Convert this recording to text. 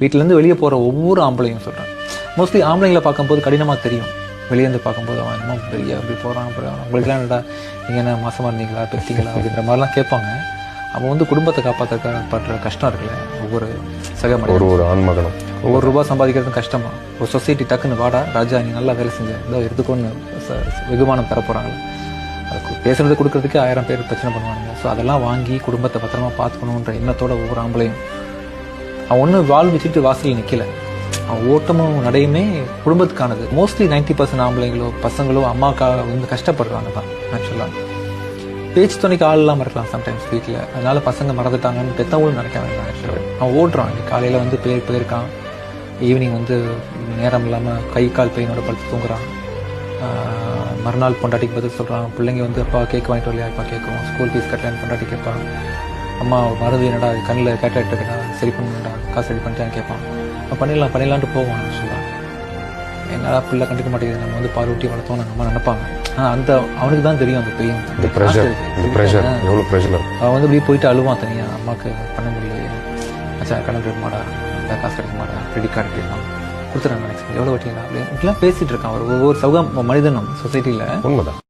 வீட்டிலேருந்து வெளியே போகிற ஒவ்வொரு ஆம்பளையும் சொல்கிறேன் மோஸ்ட்லி ஆம்பளைங்களை பார்க்கும்போது கடினமாக தெரியும். வெளியேருந்து பார்க்கும்போது அவன் என்னமோ பெரிய அப்படி போகிறான் அப்புறம் உங்களுக்குலாம் என்னடா நீங்கள் என்ன மாசமாக இருந்தீங்களா பெற்றீங்களா அப்படின்ற மாதிரிலாம் கேட்பாங்க. அவன் வந்து குடும்பத்தை காப்பாற்ற படுற கஷ்டம் இருக்குல்ல ஒவ்வொரு சக. ஒரு ஒரு ஆண்மகனும். ஒவ்வொரு ரூபா சம்பாதிக்கிறதும் கஷ்டமா. ஒரு சொசைட்டி டக்குன்னு வாடா ராஜா நீ நல்லா வேலை செஞ்ச இதோ எடுத்துக்கோன்னு வெகுமானம் தர போகிறாங்க அதுக்கு பேசுறது கொடுக்கறதுக்கு ஆயிரம் பேர் பிரச்சனை பண்ணுவாங்க ஸோ அதெல்லாம் வாங்கி குடும்பத்தை பத்திரமா பார்த்துக்கணுன்ற எண்ணத்தோட ஒவ்வொரு ஆம்பளையும் அவன் ஒன்றும் வாழ் வச்சுட்டு வாசலில் நிற்கல அவன் ஓட்டமும் நடையுமே குடும்பத்துக்கானது. மோஸ்ட்லி 90% பர்சன்ட் ஆம்பளைங்களோ பசங்களோ அம்மாக்காக வந்து கஷ்டப்படுறாங்க தான் ஆக்சுவலாக பேச்சு துணைக்கு ஆள் இல்லாமல் இருக்கலாம் சம்டைம்ஸ் வீட்டில் அதனால பசங்க மறந்துட்டாங்கன்னு பெத்தவங்களும் நினைக்க வேண்டாம் ஆக்சுவலாக அவன் ஓடுறான் காலையில் வந்து பேர் போயிருக்கான். ஈவினிங் வந்து நேரம் இல்லாமல் கை கால் பெயினோட படுத்து தூங்குறான். மறுநாள் பொண்டாட்டிக்கு பதில் சொல்கிறான் பிள்ளைங்க வந்து அப்பா கேக் வாங்கிட்டு வரலையா? அப்பா கேட்கும் ஸ்கூல் ஃபீஸ் கட்டலன்னு பொண்டாட்டி கேட்பான். அம்மா மருந்து என்னடா கண்ணில் கேட்டாட்டு இருக்கடா சரி பண்ணுடா காசு ரெடி பண்ணிட்டான்னு கேட்பான். பண்ணிடலாம் பண்ணிடலான்ட்டு போவான் ஆக்சுவலாக என்னடா பிள்ளை கண்டுக்க மாட்டேங்குது நம்ம வந்து பால் ஊட்டி வளர்த்தோம் நம்ம நினைப்பாங்க. ஆனால் அந்த அவனுக்கு தான் தெரியும் அந்த பெயின். இந்த ப்ரெஷர் இந்த ப்ரெஷர் எவ்வளோ ப்ரெஷர் இருக்கும் அவன் வந்து இப்படியே போயிட்டு அழுவான் தனியா. அம்மாவுக்கு பண்ண முடியலையே. மச்சான் கடன் கிடைக்குமாடா இந்த காசு கிடைக்குமாடா? கிரெடிட் கார்டு கிடைக்கும் கொடுத்துறாங்க எவ்வளோ வட்டிங்களா அப்படின்னு இப்படிலாம் பேசிட்டு இருக்கான். ஒரு ஒவ்வொரு சக மனிதனும் சொசைட்டியில் உண்மைதான்.